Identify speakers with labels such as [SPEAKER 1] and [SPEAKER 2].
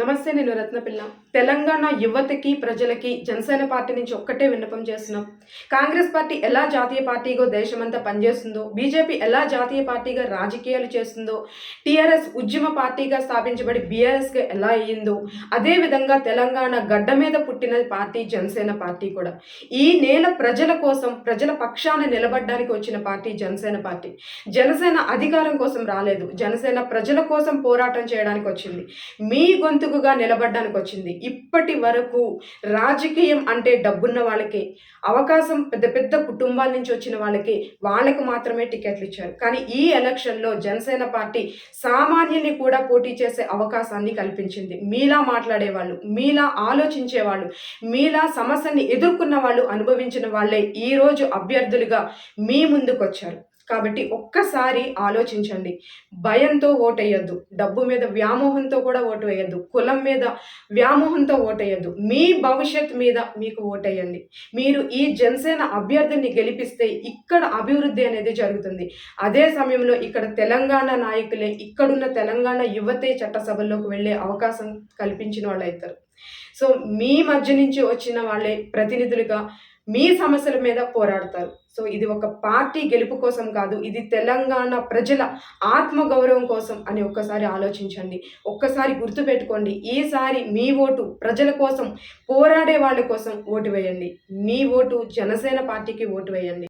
[SPEAKER 1] నమస్తే నేను రత్నపిల్ల. తెలంగాణ యువతకి ప్రజలకి జనసేన పార్టీ నుంచి ఒక్కటే విన్నపం చేస్తున్నాం. కాంగ్రెస్ పార్టీ ఎలా జాతీయ పార్టీగా దేశమంతా పనిచేస్తుందో బీజేపీ ఎలా జాతీయ పార్టీగా రాజకీయాలు చేస్తుందో టీఆర్ఎస్ ఉద్యమ పార్టీగా స్థాపించబడి బీఆర్ఎస్గా ఎలా అయ్యిందో అదేవిధంగా తెలంగాణ గడ్డ మీద పుట్టిన పార్టీ జనసేన పార్టీ కూడా. ఈ నేల ప్రజల కోసం ప్రజల పక్షాన నిలబడడానికి వచ్చిన పార్టీ జనసేన పార్టీ. జనసేన అధికారం కోసం రాలేదు. జనసేన ప్రజల కోసం పోరాటం చేయడానికి వచ్చింది. మీ గొంతు గొంతుకుగా నిలబడడానికి వచ్చింది ఇప్పటి వరకు రాజకీయం అంటే డబ్బున్న వాళ్ళకి అవకాశం పెద్ద పెద్ద కుటుంబాల నుంచి వచ్చిన వాళ్ళకి వాళ్ళకు మాత్రమే టికెట్లు ఇచ్చారు. కానీ ఈ ఎలక్షన్లో జనసేన పార్టీ సామాన్యుల్ని కూడా పోటీ చేసే అవకాశాన్ని కల్పించింది. మీలా మాట్లాడేవాళ్ళు మీలా ఆలోచించే వాళ్ళు మీలా సమస్యని ఎదుర్కొన్న వాళ్ళు అనుభవించిన వాళ్ళే ఈరోజు అభ్యర్థులుగా మీ ముందుకు వచ్చారు కాబట్టి ఒక్కసారి ఆలోచించండి. భయంతో ఓటేయద్దు. డబ్బు మీద వ్యామోహంతో కూడా ఓటు వేయద్దు కులం మీద వ్యామోహంతో ఓటేయద్దు. మీ భవిష్యత్ మీద మీకు ఓటేయండి. మీరు ఈ జనసేన అభ్యర్థిని గెలిపిస్తే ఇక్కడ అభివృద్ధి అనేది జరుగుతుంది. అదే సమయంలో ఇక్కడ తెలంగాణ నాయకులే ఇక్కడున్న తెలంగాణ యువతే చట్టసభల్లోకి వెళ్ళే అవకాశం కల్పించిన వాళ్ళు అవుతారు సో మీ మధ్య నుంచి వచ్చిన వాళ్ళే ప్రతినిధులుగా మీ సమస్యల మీద పోరాడతారు. సో ఇది ఒక పార్టీ గెలుపు కోసం కాదు ఇది తెలంగాణ ప్రజల ఆత్మగౌరవం కోసం అని ఒక్కసారి ఆలోచించండి. ఒక్కసారి గుర్తుపెట్టుకోండి ఈసారి మీ ఓటు ప్రజల కోసం పోరాడే వాళ్ళ కోసం ఓటు వేయండి. మీ ఓటు జనసేన పార్టీకి ఓటు వేయండి.